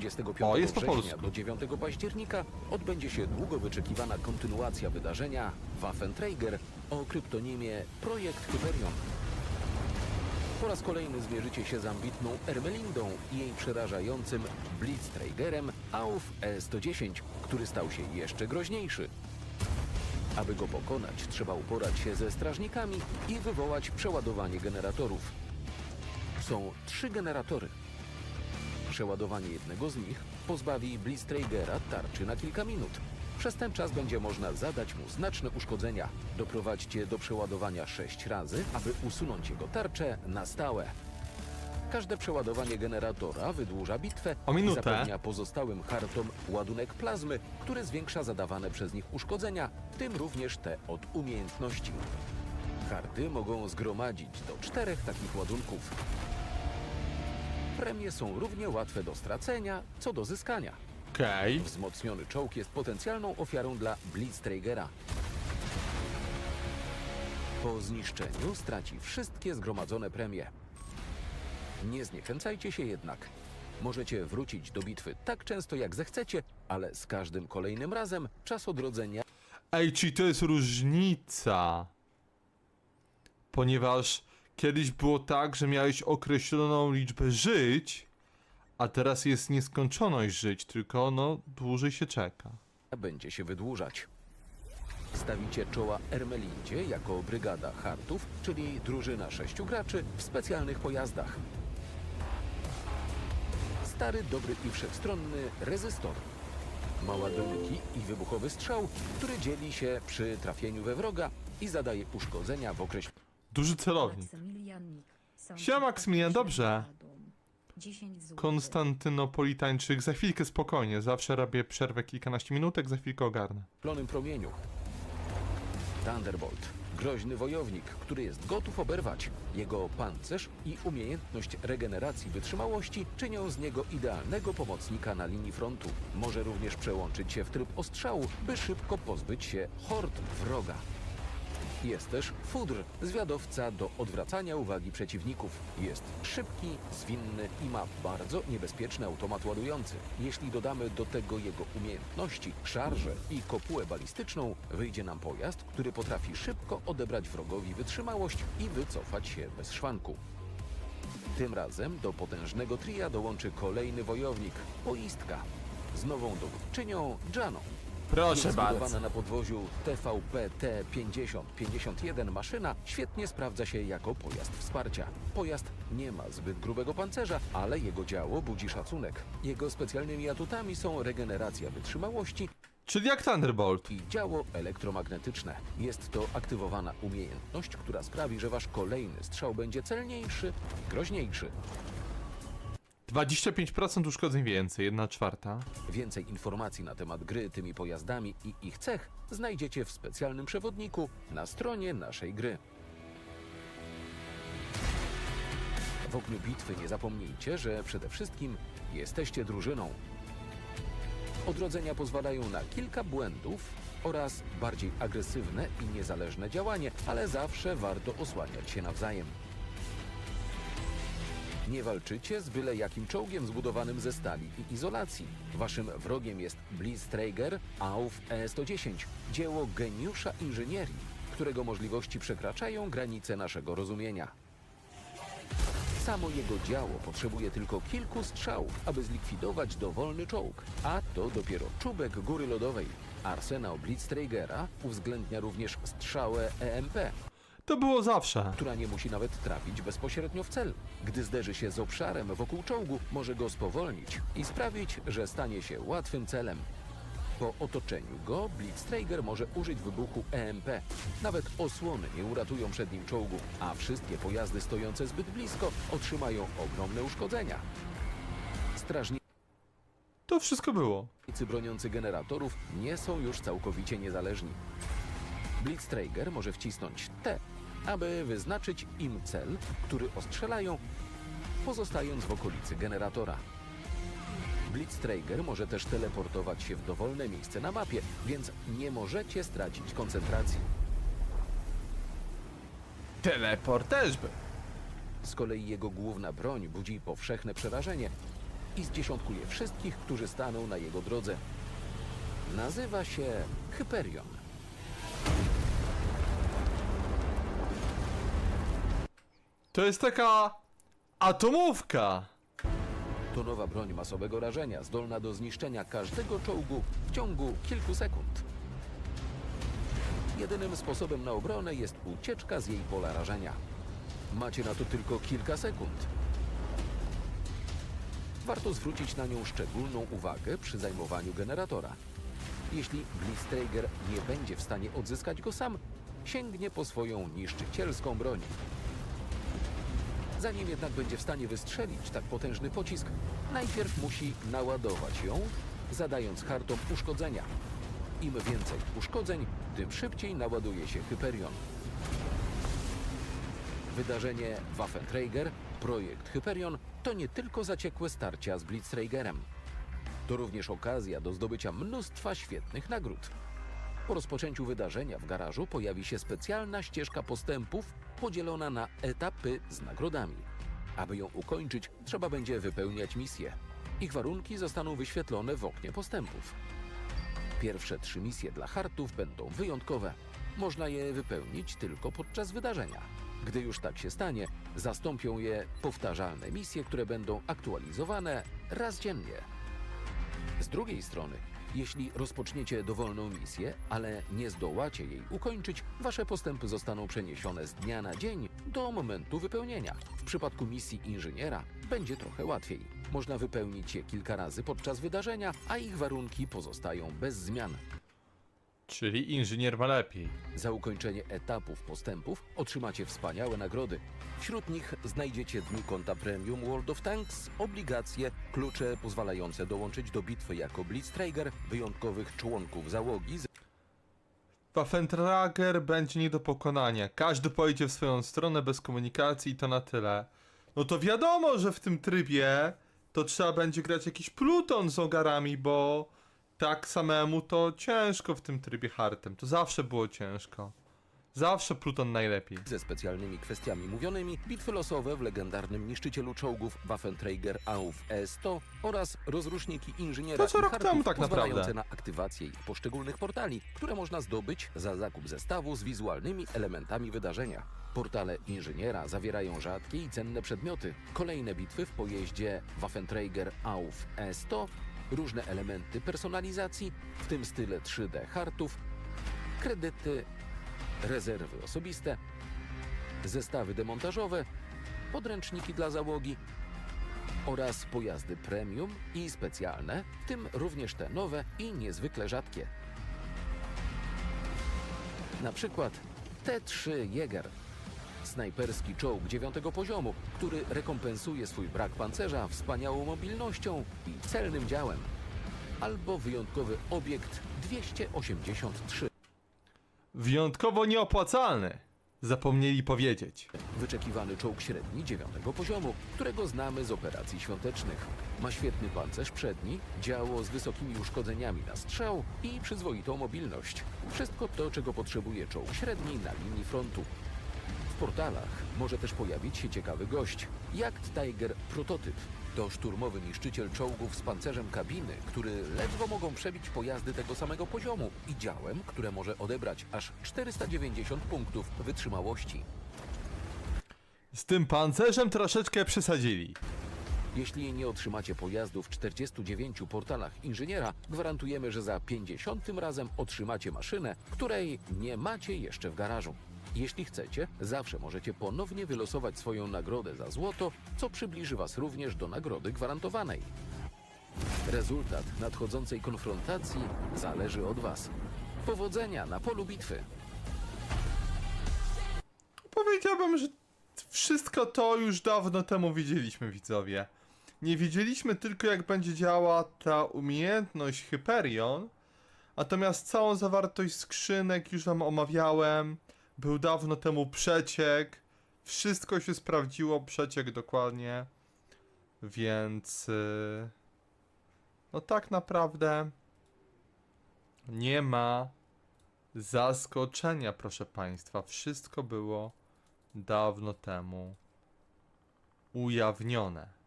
25 O, jest po września polsku. do 9 października odbędzie się długo wyczekiwana kontynuacja wydarzenia Waffenträger o kryptonimie Projekt Hyperion. Po raz kolejny zmierzycie się z ambitną Ermelindą i jej przerażającym Blitzträgerem AUF E-110, który stał się jeszcze groźniejszy. Aby go pokonać, trzeba uporać się ze strażnikami i wywołać przeładowanie generatorów. Są trzy generatory. Przeładowanie jednego z nich pozbawi Blitzträgera tarczy na kilka minut. Przez ten czas będzie można zadać mu znaczne uszkodzenia. Doprowadźcie do przeładowania sześć razy, aby usunąć jego tarczę na stałe. Każde przeładowanie generatora wydłuża bitwę O minutę. i zapewnia pozostałym hartom ładunek plazmy, który zwiększa zadawane przez nich uszkodzenia, w tym również te od umiejętności. Karty mogą zgromadzić do czterech takich ładunków. Premie są równie łatwe do stracenia, co do zyskania. Okej. Wzmocniony czołg jest potencjalną ofiarą dla Blitzträgera. Po zniszczeniu straci wszystkie zgromadzone premie. Nie zniechęcajcie się jednak. Możecie wrócić do bitwy tak często jak zechcecie, ale z każdym kolejnym razem czas odrodzenia Ej, czyli to jest różnica. Ponieważ kiedyś było tak, że miałeś określoną liczbę żyć, a teraz jest nieskończoność żyć, tylko no dłużej się czeka. będzie się wydłużać. Stawicie czoła Ermelindzie jako brygada hartów, czyli drużyna sześciu graczy w specjalnych pojazdach. Stary, dobry i wszechstronny rezystor. Maładunki i wybuchowy strzał, który dzieli się przy trafieniu we wroga i zadaje uszkodzenia w okresie Duży celownik. Siema, Maksymilian, dobrze. 10 zł. Konstantynopolitańczyk, za chwilkę spokojnie, zawsze robię przerwę kilkanaście minutek, za chwilkę ogarnę. plonym promieniu. Thunderbolt. Groźny wojownik, który jest gotów oberwać. Jego pancerz i umiejętność regeneracji wytrzymałości czynią z niego idealnego pomocnika na linii frontu. Może również przełączyć się w tryb ostrzału, by szybko pozbyć się hord wroga. Jest też Fudr, zwiadowca do odwracania uwagi przeciwników. Jest szybki, zwinny i ma bardzo niebezpieczny automat ładujący. Jeśli dodamy do tego jego umiejętności, szarżę i kopułę balistyczną, wyjdzie nam pojazd, który potrafi szybko odebrać wrogowi wytrzymałość i wycofać się bez szwanku. Tym razem do potężnego tria dołączy kolejny wojownik, Poistka, z nową dowódczynią Janą. Proszę bardzo. zbudowana na podwoziu TVP T5051 maszyna świetnie sprawdza się jako pojazd wsparcia. Pojazd nie ma zbyt grubego pancerza, ale jego działo budzi szacunek. Jego specjalnymi atutami są regeneracja wytrzymałości Czyli jak Thunderbolt. i działo elektromagnetyczne. Jest to aktywowana umiejętność, która sprawi, że wasz kolejny strzał będzie celniejszy i groźniejszy. 25% uszkodzeń więcej, 1 czwarta. Więcej informacji na temat gry tymi pojazdami i ich cech znajdziecie w specjalnym przewodniku na stronie naszej gry. W ogniu bitwy nie zapomnijcie, że przede wszystkim jesteście drużyną. Odrodzenia pozwalają na kilka błędów oraz bardziej agresywne i niezależne działanie, ale zawsze warto osłaniać się nawzajem. Nie walczycie z byle jakim czołgiem zbudowanym ze stali i izolacji. Waszym wrogiem jest Blitzträger AUF E-110, dzieło geniusza inżynierii, którego możliwości przekraczają granice naszego rozumienia. Samo jego działo potrzebuje tylko kilku strzałów, aby zlikwidować dowolny czołg, a to dopiero czubek góry lodowej. Arsenał Blitzträgera uwzględnia również strzałę EMP, To było zawsze. która nie musi nawet trafić bezpośrednio w cel. Gdy zderzy się z obszarem wokół czołgu, może go spowolnić i sprawić, że stanie się łatwym celem. Po otoczeniu go Blitzträger może użyć wybuchu EMP. Nawet osłony nie uratują przed nim czołgu, a wszystkie pojazdy stojące zbyt blisko otrzymają ogromne uszkodzenia. Strażnicy To wszystko było. broniący generatorów nie są już całkowicie niezależni. Blitzträger może wcisnąć T, aby wyznaczyć im cel, który ostrzelają, pozostając w okolicy generatora. Blitzträger może też teleportować się w dowolne miejsce na mapie, więc nie możecie stracić koncentracji. Teleport też by. Z kolei jego główna broń budzi powszechne przerażenie i zdziesiątkuje wszystkich, którzy staną na jego drodze. Nazywa się Hyperion. To jest taka atomówka. To nowa broń masowego rażenia, zdolna do zniszczenia każdego czołgu w ciągu kilku sekund. Jedynym sposobem na obronę jest ucieczka z jej pola rażenia. Macie na to tylko kilka sekund. Warto zwrócić na nią szczególną uwagę przy zajmowaniu generatora. Jeśli Blitzträger nie będzie w stanie odzyskać go sam, sięgnie po swoją niszczycielską broń. Zanim jednak będzie w stanie wystrzelić tak potężny pocisk, najpierw musi naładować ją, zadając hartom uszkodzenia. Im więcej uszkodzeń, tym szybciej naładuje się Hyperion. Wydarzenie Waffenträger, projekt Hyperion, to nie tylko zaciekłe starcia z Blitzträgerem. To również okazja do zdobycia mnóstwa świetnych nagród. Po rozpoczęciu wydarzenia w garażu pojawi się specjalna ścieżka postępów podzielona na etapy z nagrodami. Aby ją ukończyć, trzeba będzie wypełniać misje. Ich warunki zostaną wyświetlone w oknie postępów. Pierwsze trzy misje dla hartów będą wyjątkowe. Można je wypełnić tylko podczas wydarzenia. Gdy już tak się stanie, zastąpią je powtarzalne misje, które będą aktualizowane raz dziennie. Z drugiej strony, jeśli rozpoczniecie dowolną misję, ale nie zdołacie jej ukończyć, wasze postępy zostaną przeniesione z dnia na dzień do momentu wypełnienia. W przypadku misji inżyniera będzie trochę łatwiej. Można wypełnić je kilka razy podczas wydarzenia, a ich warunki pozostają bez zmian. Czyli inżynier ma lepiej. Za ukończenie etapów postępów otrzymacie wspaniałe nagrody. Wśród nich znajdziecie dni konta Premium World of Tanks, obligacje, klucze pozwalające dołączyć do bitwy jako Blitzträger, wyjątkowych członków załogi z Waffentrager będzie nie do pokonania. Każdy pojedzie w swoją stronę bez komunikacji i to na tyle. No to wiadomo, że w tym trybie to trzeba będzie grać jakiś pluton z ogarami, bo tak samemu to ciężko w tym trybie hartem. To zawsze było ciężko. Zawsze pluton najlepiej. ze specjalnymi kwestiami mówionymi, bitwy losowe w legendarnym niszczycielu czołgów Waffenträger AUF E100 oraz rozruszniki inżyniera To co i rok temu tak pozwalające naprawdę. na aktywację ich poszczególnych portali, które można zdobyć za zakup zestawu z wizualnymi elementami wydarzenia. Portale inżyniera zawierają rzadkie i cenne przedmioty, kolejne bitwy w pojeździe Waffenträger AUF E100, różne elementy personalizacji, w tym style 3D hartów, kredyty, rezerwy osobiste, zestawy demontażowe, podręczniki dla załogi oraz pojazdy premium i specjalne, w tym również te nowe i niezwykle rzadkie. Na przykład T3 Jäger, snajperski czołg dziewiątego poziomu, który rekompensuje swój brak pancerza wspaniałą mobilnością i celnym działem. Albo wyjątkowy obiekt 283. Wyjątkowo nieopłacalny. Zapomnieli powiedzieć. Wyczekiwany czołg średni dziewiątego poziomu, którego znamy z operacji świątecznych. Ma świetny pancerz przedni, działo z wysokimi uszkodzeniami na strzał i przyzwoitą mobilność. Wszystko to, czego potrzebuje czołg średni na linii frontu. Portalach może też pojawić się ciekawy gość. Jagd Tiger Prototyp. To szturmowy niszczyciel czołgów z pancerzem kabiny, który ledwo mogą przebić pojazdy tego samego poziomu i działem, które może odebrać aż 490 punktów wytrzymałości. Z tym pancerzem troszeczkę przesadzili. Jeśli nie otrzymacie pojazdu w 49 portalach inżyniera, gwarantujemy, że za 50 razem otrzymacie maszynę, której nie macie jeszcze w garażu. Jeśli chcecie, zawsze możecie ponownie wylosować swoją nagrodę za złoto, co przybliży Was również do nagrody gwarantowanej. Rezultat nadchodzącej konfrontacji zależy od Was. Powodzenia na polu bitwy! Powiedziałbym, że wszystko to już dawno temu wiedzieliśmy, widzowie. Nie wiedzieliśmy tylko, jak będzie działała ta umiejętność Hyperion, natomiast całą zawartość skrzynek już wam omawiałem. Był dawno temu przeciek. Wszystko się sprawdziło, przeciek dokładnie. Więc. yy, No tak naprawdę. Nie ma zaskoczenia, proszę Państwa. Wszystko było dawno temu ujawnione.